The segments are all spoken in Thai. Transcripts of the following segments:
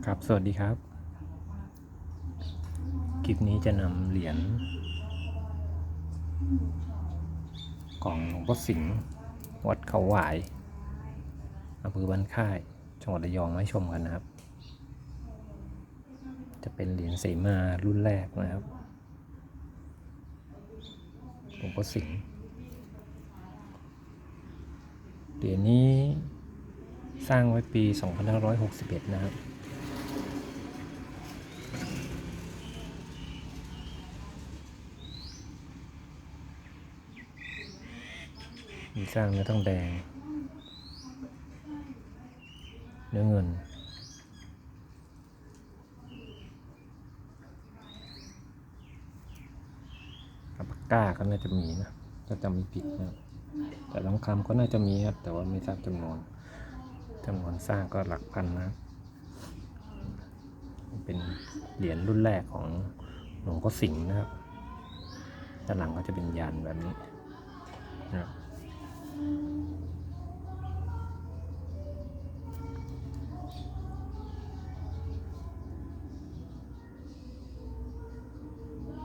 ครับ สวัสดีครับ คลิปนี้จะนำเหรียญของหลวงพ่อสิงห์วัดเขาหวายอำเภอบ้านค่าย จังหวัดระยองมาชมกันนะครับ จะเป็นเหรียญเสมารุ่นแรกนะครับหลวงพ่อสิงห์เหรียญนี้สร้างไว้ปี 2561 นะครับ มีสร้างเนื้อทองแดง เนื้อเงิน อัปากก้าก็น่าจะมีนะถ้าจำไม่ผิดนะแต่ทองคำก็น่าจะมีครับ แต่ว่าไม่ทราบจำนวนจำนวนสร้างก็หลักพันนะ เป็นเหรียญรุ่นแรกของหลวงพ่อสิงห์นะครับ ด้านหลังก็จะเป็นยันแบบนี้นะครับ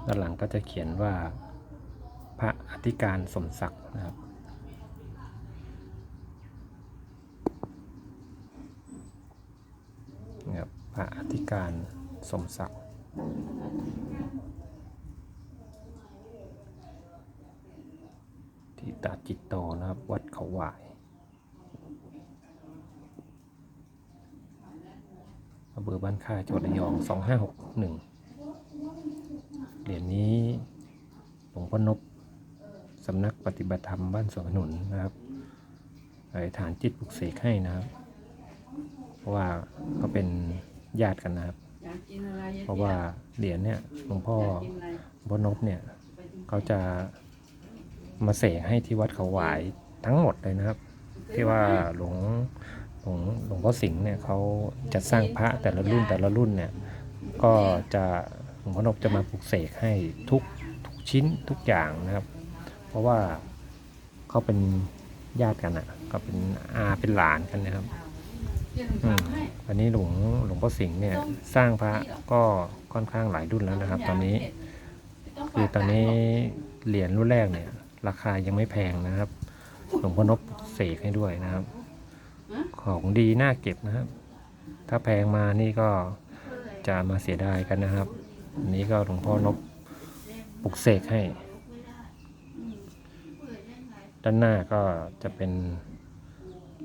ด้านหลังก็จะเขียนว่าพระอธิการสมศักดิ์นะครับนะครับพระอธิการสมศักดิ์ ตาจิตโตนะครับ วัดเขาหวายอำเภอบ้านค่ายจังหวัดระยอง 2561 เหรียญนี้หลวงพ่อนบสำนักปฏิบัติธรรมบ้านสวนขนุนนะครับอฐานจิตปลุกเสกให้นะครับ เพราะว่าก็เป็นญาติกันนะครับ เพราะว่าเหรียญเนี่ยหลวงพ่ออยากกินอะไรหลวงพ่อนบเนี่ยเขาจะ มาเสกให้ที่วัดเขาหวายทั้งหมดเลยนะครับ ที่ว่าหลวงหลวงหลวงพ่อสิงห์เนี่ยเขาจะสร้างพระแต่ละรุ่นแต่ละรุ่นเนี่ยก็จะหลวงพ่อนบจะมาปลุกเสกให้ทุกทุกชิ้นทุกอย่างนะครับ เพราะว่าเขาเป็นญาติกันอะก็เป็นอาเป็นหลานกันนะครับอันนี้หลวงหลวงพ่อสิงห์เนี่ยสร้างพระก็ค่อนข้างหลายรุ่นแล้วนะครับ ตอนนี้ คือตอนนี้เหรียญรุ่นแรกเนี่ย ราคายังไม่แพงนะครับหลวงพ่อนบเสกให้ด้วยนะครับ ของดีน่าเก็บนะครับ ถ้าแพงมานี่ก็จะมาเสียดายกันนะครับอันนี้ก็หลวงพ่อนบปลุกเสกให้ ด้านหน้าก็จะเป็น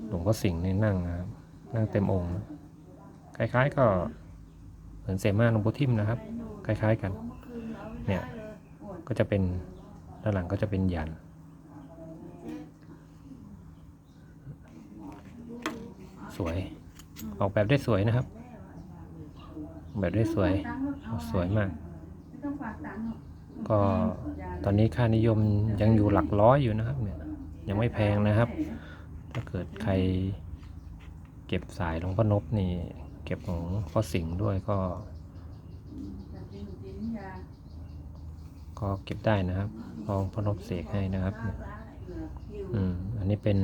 หลวงพ่อสิงห์นี่นั่งนะครับ นั่งเต็มองค์ คล้ายๆก็เหมือนเสมาหลวงพ่อทิมนะครับ คล้ายๆกัน เนี่ย ก็จะเป็น ด้านหลังก็จะเป็นยัน สวย ออกแบบได้สวยนะครับ แบบได้สวย สวยมากไม่ต้องฝากตังค์หรอกก็ตอนนี้ค่านิยมยังอยู่หลักร้อยอยู่นะครับเนี่ย ยังไม่แพงนะครับ ถ้าเกิดใครเก็บสายหลวงพ่อนบนี่ เก็บของพ่อสิงห์ด้วยก็ อยากกินหนูกินยา ก็เก็บได้นะครับ ลองพนบเสกให้นะครับ อืม อันนี้เป็น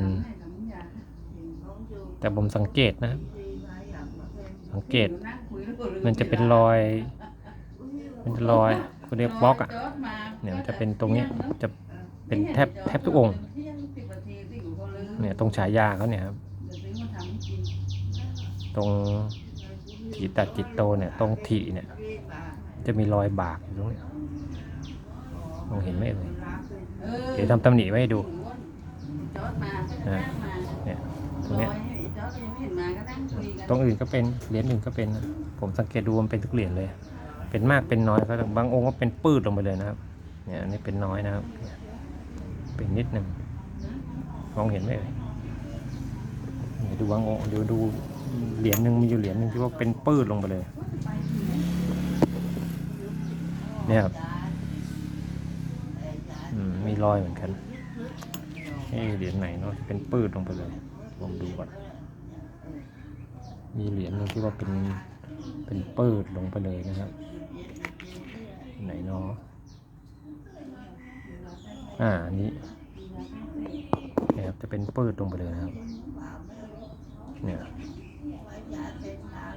แต่ผมสังเกตนะครับสังเกต มันจะเป็นรอย มันจะรอยเขาเรียกบล็อกอะ เนี่ยมันจะเป็นตรงนี้จะเป็นแทบแทบทุกองค์ เนี่ยตรงฉายาเขาเนี่ยครับ ตรงถีตัดจิตโตเนี่ย ตรงถีเนี่ย จะมีรอยบากอยู่ตรงนี้ มองเห็นไหมเอ่ยเออเดี๋ยวทำตำหนิไว้ให้ดูจดมาก็นะนั่งมาเนี่ยตรงเนี้ยรอให้จอดก็ยังไม่เห็นมาก็นั่งคุยกันตรงอื่นก็เป็นเหรียญอื่นก็เป็นนะผมสังเกตดูมันเป็นทุกเหรียญเลย เป็นมากเป็นน้อยก็บางองค์ก็เป็นปื้ดลงไปเลยนะครับ เนี่ยอันนี้เป็นน้อยนะครับเนี่ยเป็นนิดหนึ่งมองเห็นไหมเอ่ยเนี่ยดูบางองค์เดี๋ยวดูเหรียญหนึ่งมีอยู่เหรียญหนึ่งที่ว่าเป็นปื้ดลงไปเลย เนี่ยครับอืมมี รอยเหมือนกันเหรียญไหนเนาะเป็นปื้ดลงไปเลยลองดูก่อนมีเหรียญนึงที่ว่าเป็นเป็นปิดลงไปเลยนะครับ ไหนเนาะอ่าอันนี้นี่ยครับจะเป็นปิดลงไปเลยนะครับ เนี่ย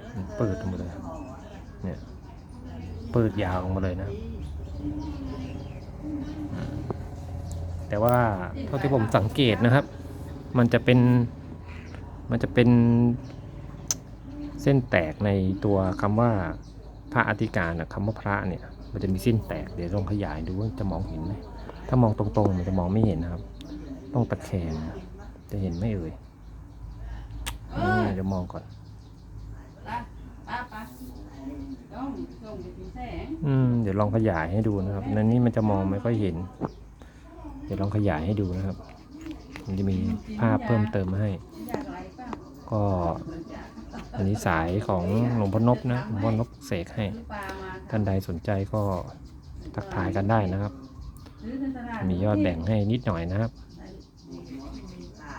เป็นเปิดออกมาเลยเนี่ยเปิดยาวออกมาเลยนะ แต่ว่าเท่าที่ผมสังเกตนะครับ มันจะเป็นมันจะเป็นเส้นแตกในตัวคำว่าพระอธิการนะคำว่าพระเนี่ยมันจะมีเส้นแตกเดี๋ยวลองขยายดูว่าจะมองเห็นไหมถ้ามองตรงๆ มันจะมองไม่เห็นนะครับ ต้องตะแคงนจะเห็นไหมเอ่ยเอนี่อเดี๋ยวมองก่อนอืมเดี๋ยวลองขยายให้ดูนะครับในนี้มันจะมองไม่ค่อยเห็น ดี๋ยวลองขยายให้ดูนะครับมันจะมีภาพเพิ่มเติมมาให้ ก็อันนี้สายของหลวงพ่อนบนะหลวงพ่อนบเสกให้ท่านใดสนใจก็ทักทายกันได้นะครับ มียอดแบ่งให้นิดหน่อยนะครับ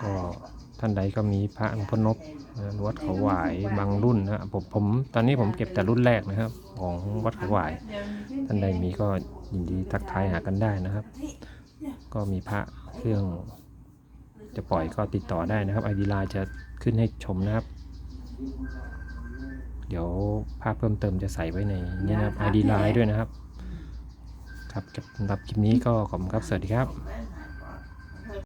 ก็ท่านใดก็มีพระหลวงพ่อนบนะวัดเขาหวายบางรุ่นนะผมผมตอนนี้ผมเก็บแต่รุ่นแรกนะครับ ของวัดเขาหวาย ท่านใดมีก็ยินดีทักทายหากันได้นะครับ ก็มีพระเครื่องจะปล่อยก็ติดต่อได้นะครับไอดีไลน์จะขึ้นให้ชมนะครับ เดี๋ยวภาพเพิ่มเติมจะใส่ไว้ในนี้นะครับไอดีไลน์ด้วยนะครับ ครับสำหรับคลิปนี้ก็ขอบคุณครับ สวัสดีครับ